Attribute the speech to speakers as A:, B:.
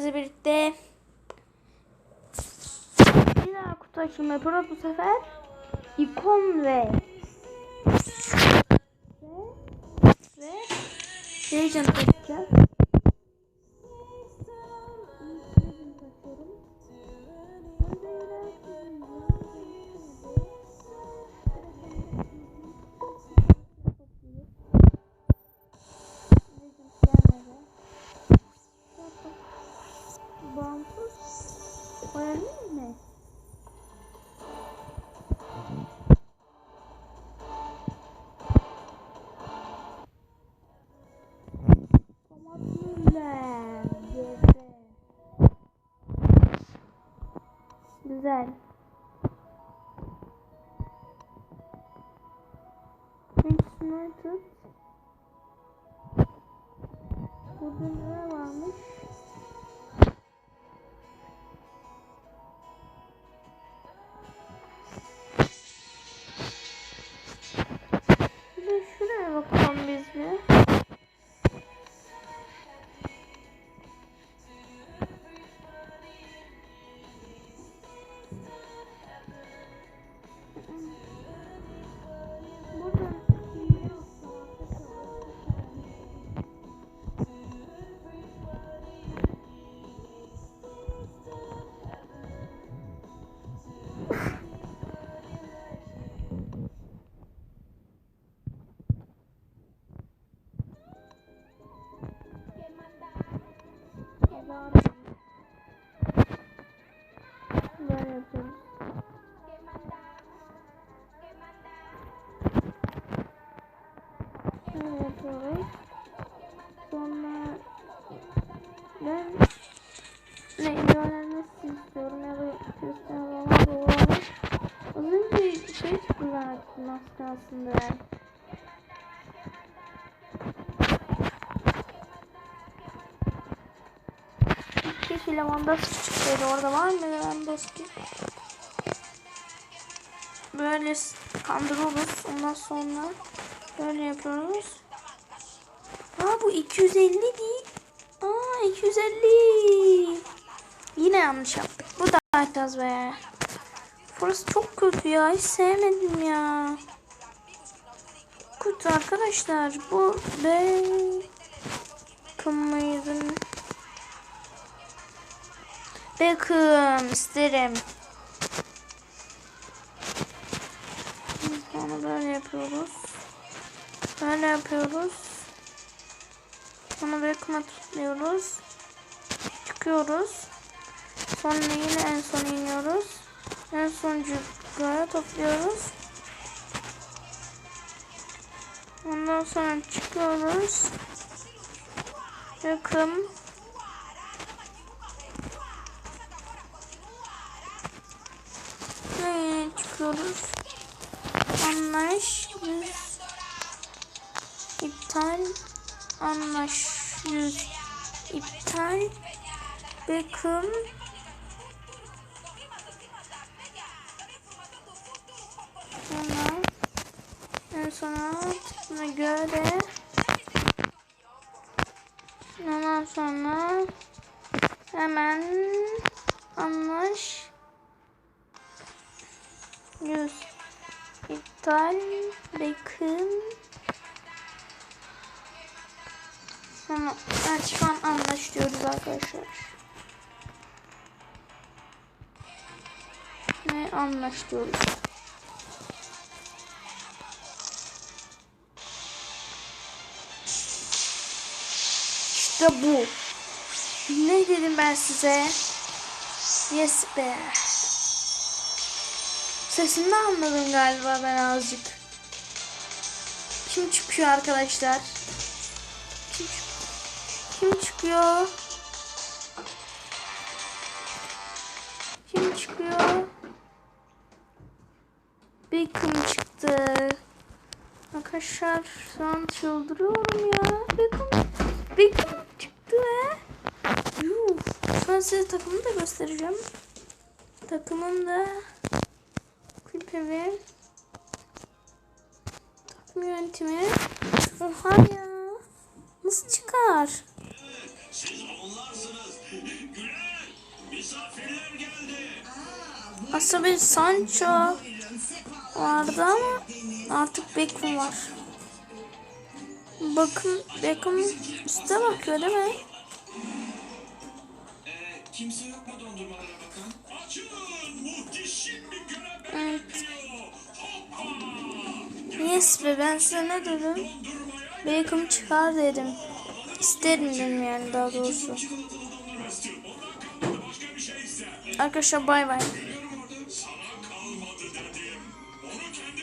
A: sizlerle birlikte bir daha kutu açılımı yapıyoruz bu sefer ikon ve ve ve Legend takacağız. Güzel. Manchester United. Burada az kalsın diye. Keşke Lewandowski çıksaydı. Orada var mı Lewandowski? Böyle kandırıyoruz. Ondan sonra böyle yapıyoruz. Aa bu 250 değil. Aa 250. Yine yanlış yaptık. Bu da atacağız be. Burası çok kötü ya. Hiç sevmedim ya. Kötü arkadaşlar. Bu be. Kımıydı. Beckham isterim. Onu böyle yapıyoruz. Böyle yapıyoruz. Sonra Beckham'a tutuyoruz. Çıkıyoruz. Sonra yine en son iniyoruz. En sonuncu böyle topluyoruz. Ondan sonra çıkıyoruz. Beckham. Ve çıkıyoruz. Anlaş. İptal. Anlaş. İptal. Beckham. En sona tıkla göre. Ondan sonra hemen anlaş yüz. İptal. Bakın. Sonra evet, şu an anlaş diyoruz arkadaşlar. Ve anlaş diyoruz İşte bu. Ne dedim ben size? Yes be. Sesini anladım galiba ben azıcık. Kim çıkıyor arkadaşlar? Kim, çık- kim çıkıyor? Kim çıkıyor? Beckham çıktı. Arkadaşlar şu an çıldırıyorum ya. Beckham, Beckham ve Yuh. Şu an size takımı da göstereceğim. Takımın da kulübevi takım yönetimi. Oha ya. Nasıl çıkar? Aslında bir Sancho vardı ama artık Beckham var. Bakın Beckham üste bakıyor değil mi?
B: Kimse yok mu dondurmalara bakan?
C: Açılın muhteşem bir görev
A: Evet.
C: bekliyor. Hoppa.
A: Yes be ben size ne dedim? Beckham çıkar dedim. İsterim dedim yani daha doğrusu.
C: çikolatalı dondurma istiyorum. Ondan kalmadı başka bir şey ister.
A: Arkadaşlar bay bay.